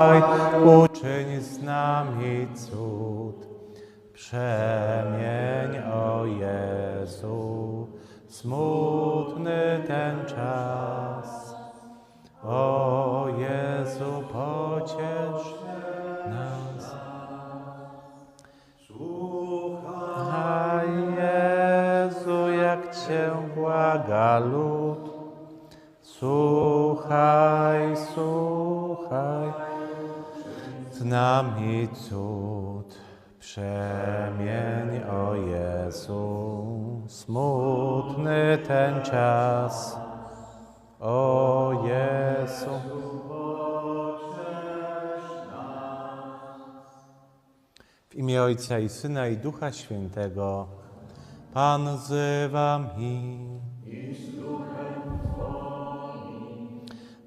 Słuchaj, uczyń z nami cud. Przemień, o Jezu, smutny ten czas. O Jezu, pociesz nas. Słuchaj, Jezu, jak Cię błaga lud. Słuchaj, słuchaj, z nami cud. Przemień, o Jezu, smutny ten czas. O Jezu. W imię Ojca i Syna i Ducha Świętego Pan wzywa mi.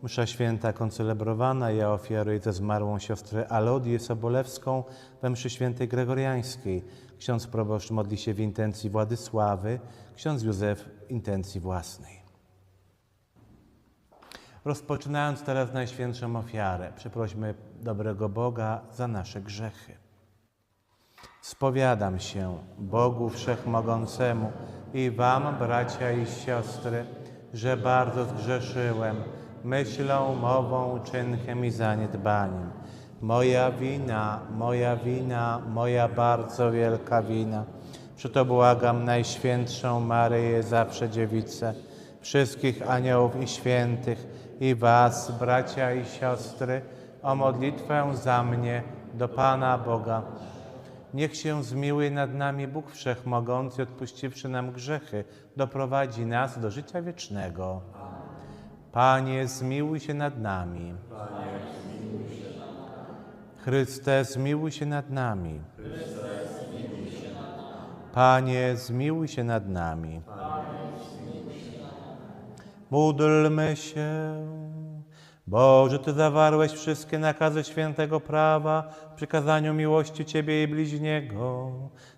Msza święta koncelebrowana, ja ofiaruję tę zmarłą siostrę Alodię Sobolewską we mszy świętej gregoriańskiej. Ksiądz proboszcz modli się w intencji Władysławy, ksiądz Józef w intencji własnej. Rozpoczynając teraz Najświętszą ofiarę, przeprośmy dobrego Boga za nasze grzechy. Spowiadam się Bogu Wszechmogącemu i Wam, bracia i siostry, że bardzo zgrzeszyłem myślą, mową, czynkiem i zaniedbaniem. Moja wina, moja wina, moja bardzo wielka wina. Przeto błagam Najświętszą Maryję, zawsze dziewicę, wszystkich aniołów i świętych i Was, bracia i siostry, o modlitwę za mnie do Pana Boga. Niech się zmiłuje nad nami Bóg Wszechmogący, odpuściwszy nam grzechy, doprowadzi nas do życia wiecznego. Panie, zmiłuj się nad nami. Chryste, zmiłuj się nad nami. Panie, zmiłuj się nad nami. Módlmy się. Boże, Ty zawarłeś wszystkie nakazy świętego prawa w przykazaniu miłości Ciebie i bliźniego.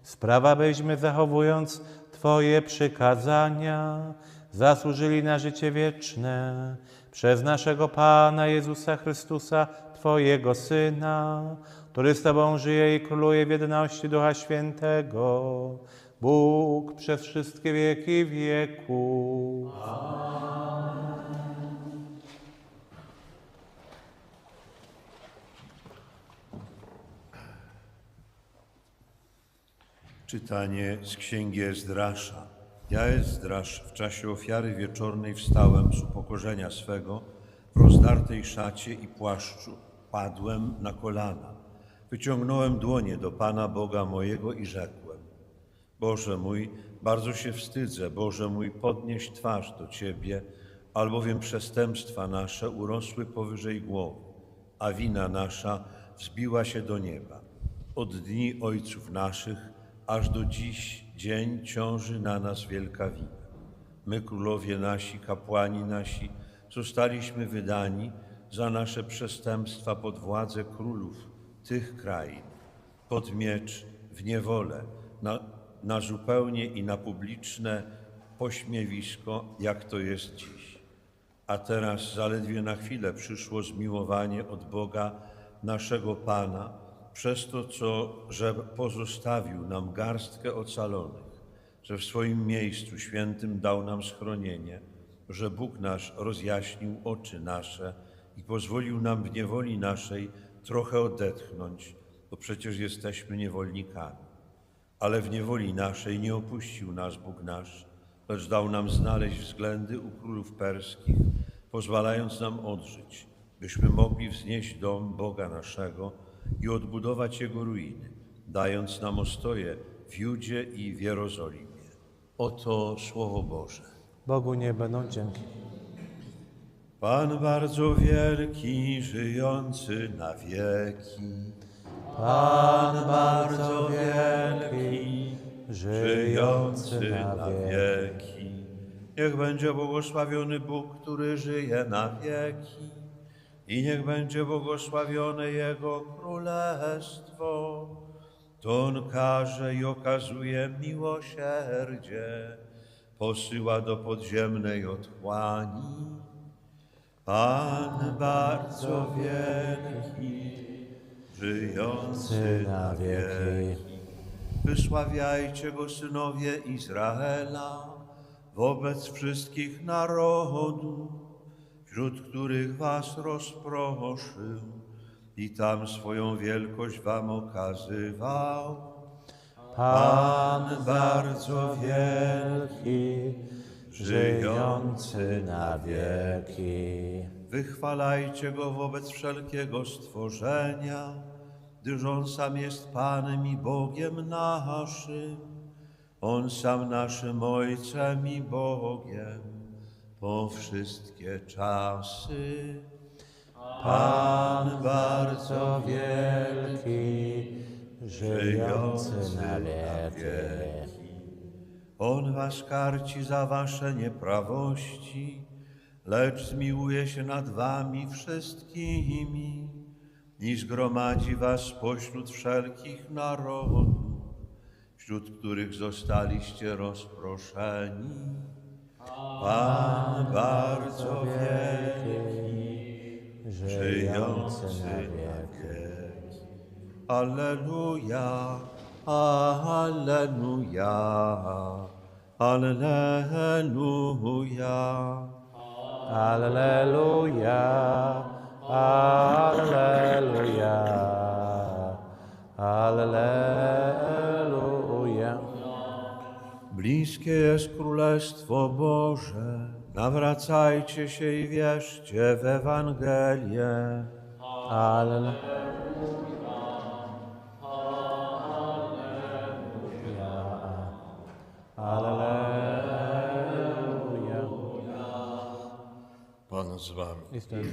Sprawa byśmy, zachowując Twoje przykazania, zasłużyli na życie wieczne przez naszego Pana Jezusa Chrystusa, Twojego Syna, który z Tobą żyje i króluje w jedności Ducha Świętego, Bóg przez wszystkie wieki wieków. Czytanie z Księgi Ezdrasza. Ja, Ezdrasz, w czasie ofiary wieczornej wstałem z upokorzenia swego, w rozdartej szacie i płaszczu. Padłem na kolana. Wyciągnąłem dłonie do Pana Boga mojego i rzekłem. Boże mój, bardzo się wstydzę, Boże mój, podnieś twarz do Ciebie, albowiem przestępstwa nasze urosły powyżej głowy, a wina nasza wzbiła się do nieba. Od dni ojców naszych aż do dziś dzień ciąży na nas wielka wina. My, królowie nasi, kapłani nasi, zostaliśmy wydani za nasze przestępstwa pod władzę królów tych krain, pod miecz, w niewolę, na, na zupełnie i na publiczne pośmiewisko, jak to jest dziś. A teraz zaledwie na chwilę przyszło zmiłowanie od Boga naszego Pana, przez to, co, że pozostawił nam garstkę ocalonych, że w swoim miejscu świętym dał nam schronienie, że Bóg nasz rozjaśnił oczy nasze i pozwolił nam w niewoli naszej trochę odetchnąć, bo przecież jesteśmy niewolnikami. Ale w niewoli naszej nie opuścił nas Bóg nasz, lecz dał nam znaleźć względy u królów perskich, pozwalając nam odżyć, byśmy mogli wznieść dom Boga naszego i odbudować Jego ruiny, dając nam ostoje w Judzie i w Jerozolimie. Oto Słowo Boże. Bogu nie będą dzięki. Pan bardzo wielki, żyjący na wieki. Pan bardzo wielki, żyjący na wieki. Niech będzie błogosławiony Bóg, który żyje na wieki. I niech będzie błogosławione Jego Królestwo. To On każe i okazuje miłosierdzie, posyła do podziemnej otchłani. Pan bardzo wielki, żyjący na wieki. Wysławiajcie go, synowie Izraela, wobec wszystkich narodów, wśród których was rozproszył i tam swoją wielkość wam okazywał. Pan bardzo wielki, żyjący na wieki. Wychwalajcie go wobec wszelkiego stworzenia, gdyż on sam jest Panem i Bogiem naszym. On sam naszym Ojcem i Bogiem po wszystkie czasy. Pan bardzo wielki, żyjący na wieki. On was karci za wasze nieprawości, lecz zmiłuje się nad wami wszystkimi i zgromadzi was pośród wszelkich narodów, wśród których zostaliście rozproszeni. Pan bardzo wielki, żyjący na wieki. Alleluja, Alleluja, Alleluja. Alleluja, Alleluja, Alleluja. Bliskie jest Królestwo Boże, nawracajcie się i wierzcie w Ewangelię. Alleluja. Alleluja. Pan z wami. Jestem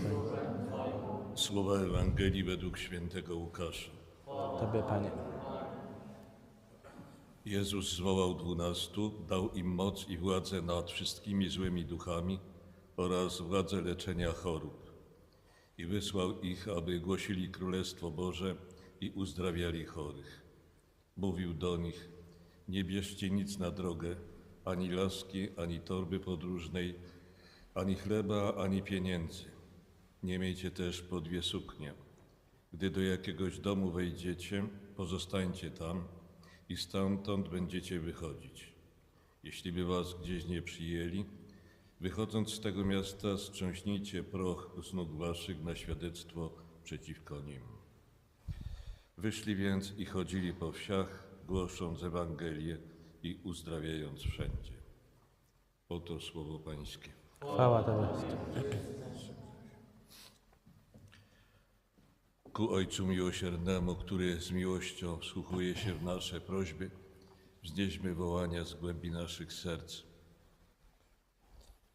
Słowa Ewangelii według świętego Łukasza. Tobie, Panie. Jezus zwołał dwunastu, dał im moc i władzę nad wszystkimi złymi duchami oraz władzę leczenia chorób. I wysłał ich, aby głosili Królestwo Boże i uzdrawiali chorych. Mówił do nich, nie bierzcie nic na drogę, ani laski, ani torby podróżnej, ani chleba, ani pieniędzy. Nie miejcie też po dwie suknie. Gdy do jakiegoś domu wejdziecie, pozostańcie tam i stamtąd będziecie wychodzić. Jeśli by was gdzieś nie przyjęli, wychodząc z tego miasta, strząśnijcie proch z nóg waszych na świadectwo przeciwko nim. Wyszli więc i chodzili po wsiach, głosząc Ewangelię i uzdrawiając wszędzie. Oto słowo Pańskie. Chwała Tobie. Ku Ojcu Miłosiernemu, który z miłością wsłuchuje się w nasze prośby, wznieśmy wołania z głębi naszych serc.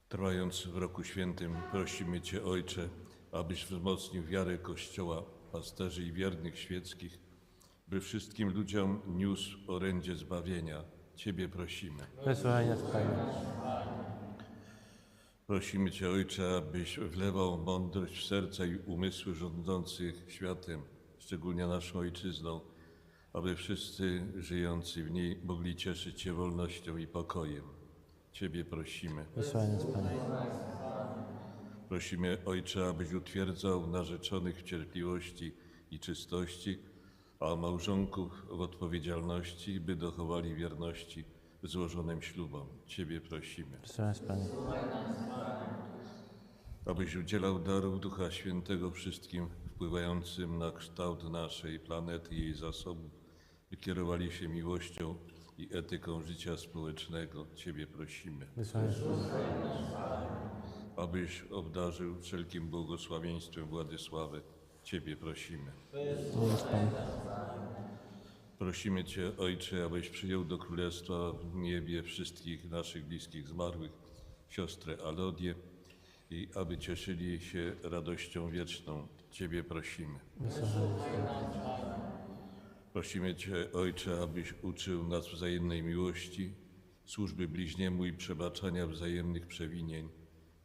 Trwając w roku świętym, prosimy Cię, Ojcze, abyś wzmocnił wiarę Kościoła, pasterzy i wiernych świeckich, by wszystkim ludziom niósł orędzie zbawienia. Ciebie prosimy. Wysłuchaj nas, Panie. Prosimy Cię, Ojcze, abyś wlewał mądrość w serca i umysły rządzących światem, szczególnie naszą ojczyzną, aby wszyscy żyjący w niej mogli cieszyć się wolnością i pokojem. Ciebie prosimy. Prosimy, Ojcze, abyś utwierdzał narzeczonych w cierpliwości i czystości, a małżonków w odpowiedzialności, by dochowali wierności złożonym ślubom. Ciebie prosimy. Wysłuchaj nas, Panie. abyś udzielał darów Ducha Świętego wszystkim wpływającym na kształt naszej planety i jej zasobów, by kierowali się miłością i etyką życia społecznego. Ciebie prosimy. Panie. Abyś obdarzył wszelkim błogosławieństwem Władysławę. Ciebie prosimy. Wysłuchaj nas, Panie. Prosimy Cię, Ojcze, abyś przyjął do Królestwa w niebie wszystkich naszych bliskich zmarłych, siostrę Alodię i aby cieszyli się radością wieczną. Ciebie prosimy. Prosimy Cię, Ojcze, abyś uczył nas wzajemnej miłości, służby bliźniemu i przebaczania wzajemnych przewinień,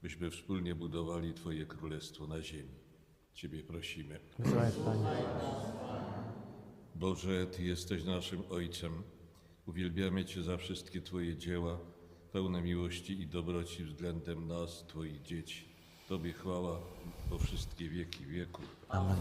byśmy wspólnie budowali Twoje Królestwo na ziemi. Ciebie prosimy. Wysłuchaj Panie. Boże, Ty jesteś naszym Ojcem. Uwielbiamy Cię za wszystkie Twoje dzieła, pełne miłości i dobroci względem nas, Twoich dzieci. Tobie chwała po wszystkie wieki wieków. Amen.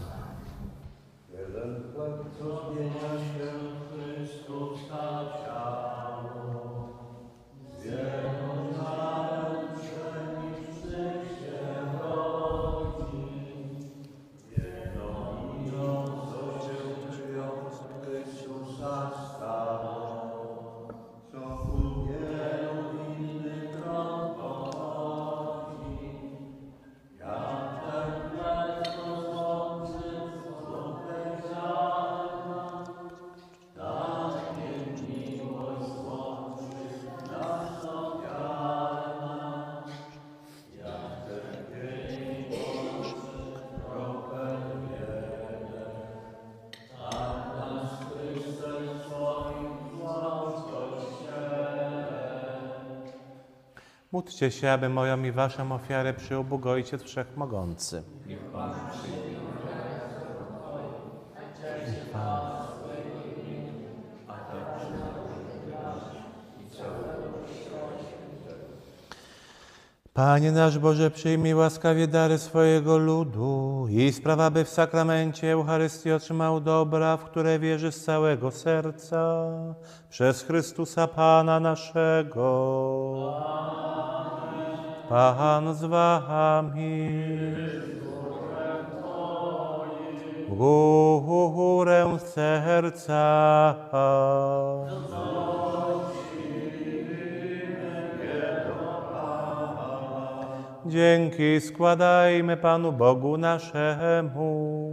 Módlcie się, aby moją i waszą ofiarę przyjął Bóg Ojciec Wszechmogący. Panie nasz Boże, przyjmij łaskawie dary swojego ludu i spraw, aby w sakramencie Eucharystii otrzymał dobra, w które wierzy z całego serca, przez Chrystusa Pana naszego. Pan z wami. Górę serca. Dzięki składajmy Panu Bogu naszemu.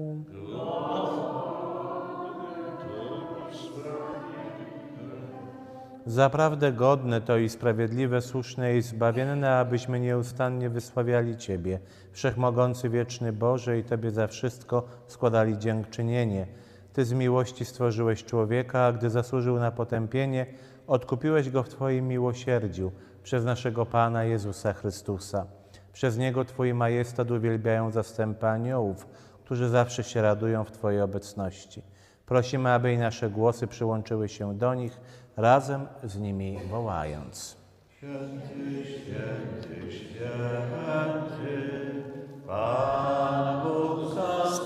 Zaprawdę godne to i sprawiedliwe, słuszne i zbawienne, abyśmy nieustannie wysławiali Ciebie, Wszechmogący Wieczny Boże i Tobie za wszystko składali dziękczynienie. Ty z miłości stworzyłeś człowieka, a gdy zasłużył na potępienie, odkupiłeś go w Twoim miłosierdziu przez naszego Pana Jezusa Chrystusa. Przez Niego Twój majestat uwielbiają zastępy aniołów, którzy zawsze się radują w Twojej obecności. Prosimy, aby i nasze głosy przyłączyły się do nich, razem z nimi wołając.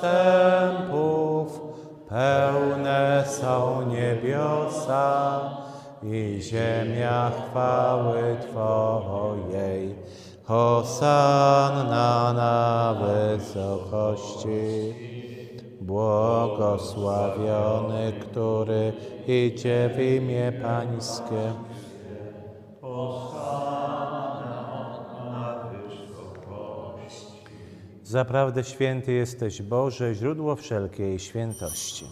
Zastępów pełne są niebiosa i ziemia chwały Twojej. Hosanna na wysokości. Błogosławiony, który idzie w imię Pańskie. Zaprawdę święty jesteś Boże, źródło wszelkiej świętości.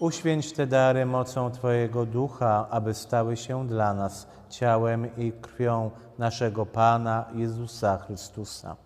Uświęć te dary mocą Twojego Ducha, aby stały się dla nas ciałem i krwią naszego Pana Jezusa Chrystusa.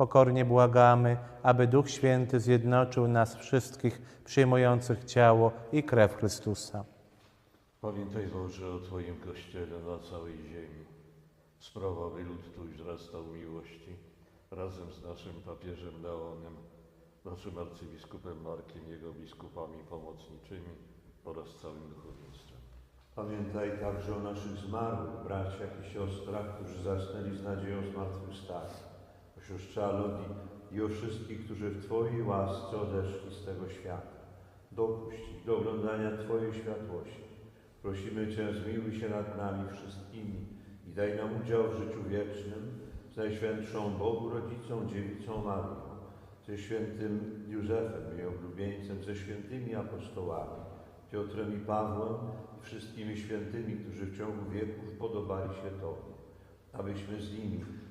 Pokornie błagamy, aby Duch Święty zjednoczył nas wszystkich przyjmujących ciało i krew Chrystusa. Pamiętaj Boże o Twoim Kościele na całej ziemi. Sprawa, by lud Twój wzrastał w miłości razem z naszym papieżem Leonem, naszym arcybiskupem Markiem, jego biskupami pomocniczymi oraz całym duchowieństwem. Pamiętaj także o naszych zmarłych braciach i siostrach, którzy zasnęli z nadzieją zmartwychwstania. Siostrze Alodi i o wszystkich, którzy w Twojej łasce odeszli z tego świata. Dopuść ich do oglądania Twojej światłości. Prosimy Cię, zmiłuj się nad nami wszystkimi i daj nam udział w życiu wiecznym z Najświętszą Bogu Rodzicą, Dziewicą Marią, ze świętym Józefem, jej oblubieńcem, ze świętymi apostołami, Piotrem i Pawłem i wszystkimi świętymi, którzy w ciągu wieków podobali się Tobie, abyśmy z nimi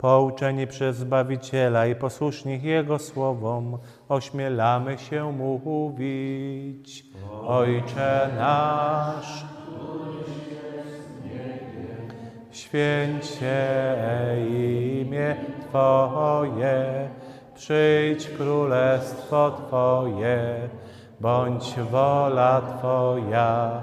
Pouczeni przez Zbawiciela i posłuszni Jego słowom, ośmielamy się mówić. Ojcze nasz, święć się imię Twoje, przyjdź królestwo Twoje, bądź wola Twoja,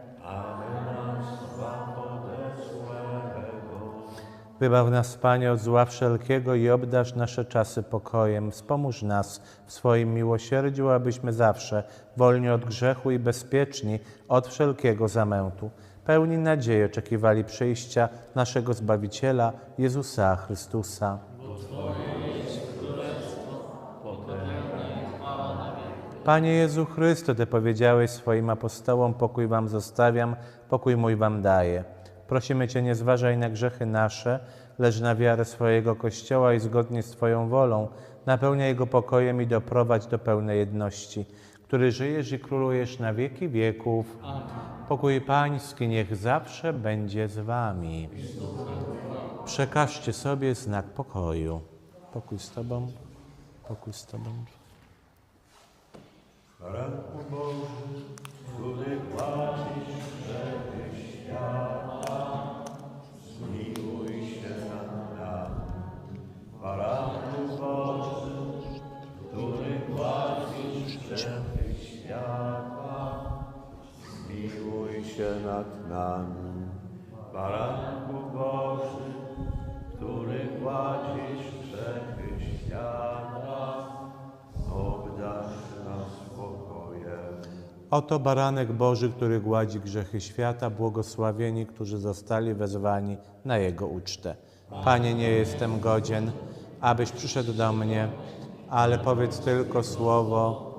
Wybaw nas, Panie, od zła wszelkiego i obdarz nasze czasy pokojem. Wspomóż nas w swoim miłosierdziu, abyśmy zawsze, wolni od grzechu i bezpieczni od wszelkiego zamętu, pełni nadziei oczekiwali przyjścia naszego Zbawiciela, Jezusa Chrystusa. Panie Jezu Chrysto, Ty powiedziałeś swoim apostołom, pokój Wam zostawiam, pokój mój Wam daję. Prosimy Cię, nie zważaj na grzechy nasze, lecz na wiarę swojego Kościoła i zgodnie z Twoją wolą napełniaj go pokojem i doprowadź do pełnej jedności, który żyjesz i królujesz na wieki wieków. Pokój Pański niech zawsze będzie z Wami. Przekażcie sobie znak pokoju. Pokój z Tobą, pokój z Tobą. Baranku Boży, który Baranku Boży, który płacisz grzechy świata, zmiłuj się nad nami. Baranku Boży, który płacisz grzechy świata, obdarz nas spokojem. Oto baranek Boży, który gładzi grzechy świata, błogosławieni, którzy zostali wezwani na Jego ucztę. Panie, nie jestem godzien, abyś przyszedł do mnie, ale powiedz tylko słowo,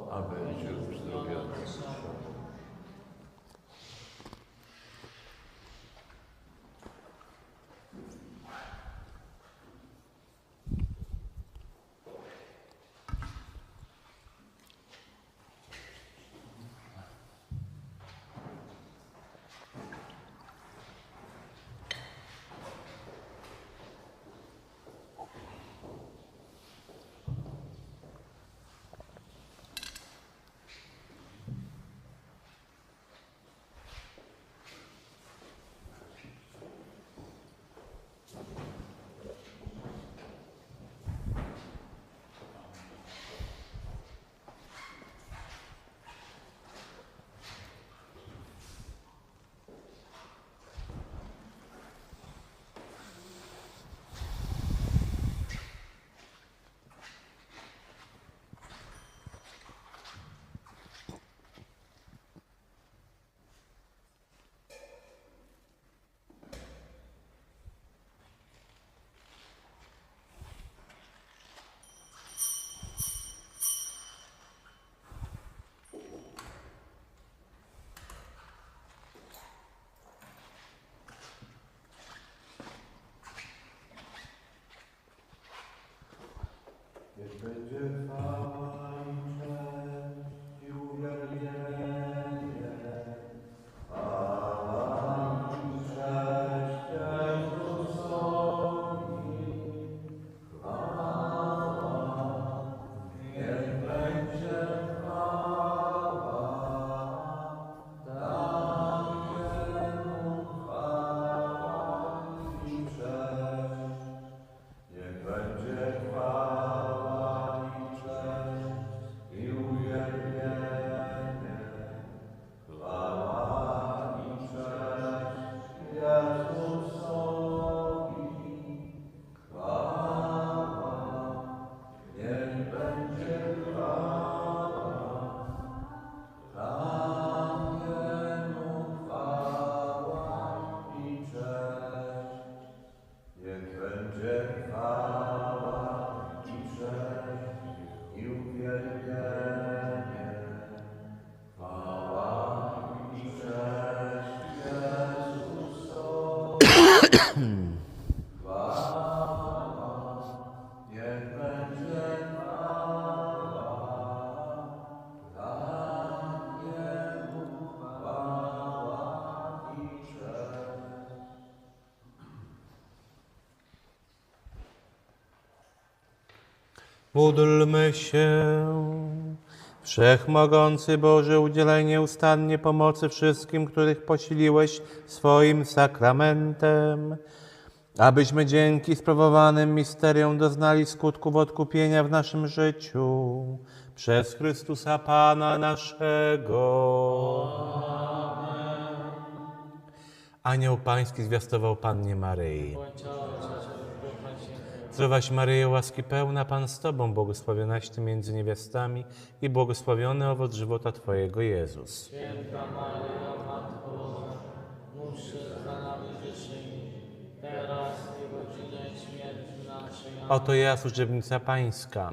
angel Módlmy się. Wszechmogący Boże, udzielaj nieustannie pomocy wszystkim, których posiliłeś swoim sakramentem, abyśmy dzięki sprawowanym misteriom doznali skutków odkupienia w naszym życiu. Przez Chrystusa Pana naszego. Anioł Pański zwiastował Pannie Maryi. Zdrowaś Maryjo, łaski pełna, Pan z Tobą, błogosławionaś Ty między niewiastami i błogosławiony owoc żywota Twojego, Jezus. Oto ja, służebnica Pańska.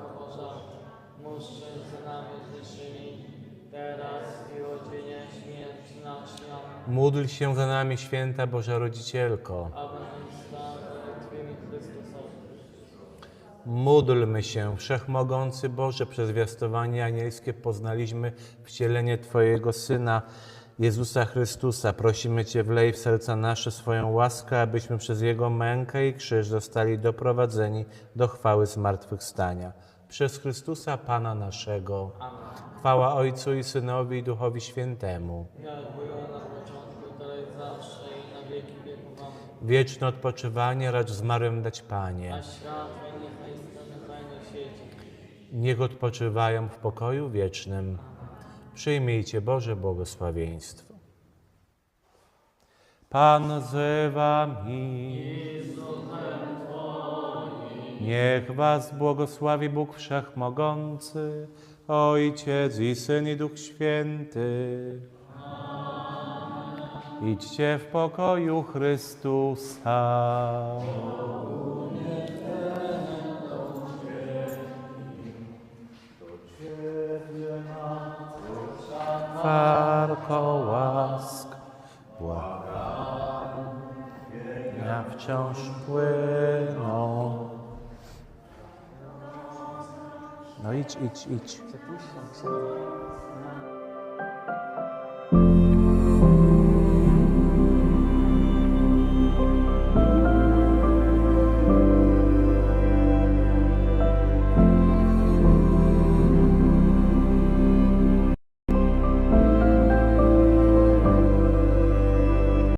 Módl się za nami, święta Boża Rodzicielko. Módlmy się, Wszechmogący Boże, przez zwiastowanie anielskie poznaliśmy wcielenie Twojego Syna, Jezusa Chrystusa. Prosimy Cię, wlej w serca nasze swoją łaskę, abyśmy przez Jego mękę i krzyż zostali doprowadzeni do chwały zmartwychwstania. Przez Chrystusa Pana naszego. Chwała Ojcu i Synowi i Duchowi Świętemu. Wieczne odpoczywanie racz zmarłym dać Panie. Niech odpoczywają w pokoju wiecznym. Przyjmijcie Boże błogosławieństwo. Pan z wami. Niech was błogosławi Bóg Wszechmogący, Ojciec i Syn i Duch Święty. Idźcie w pokoju Chrystusa. Farko łask, błagam, ja wciąż płyną. No idź, idź, idź. Księdza.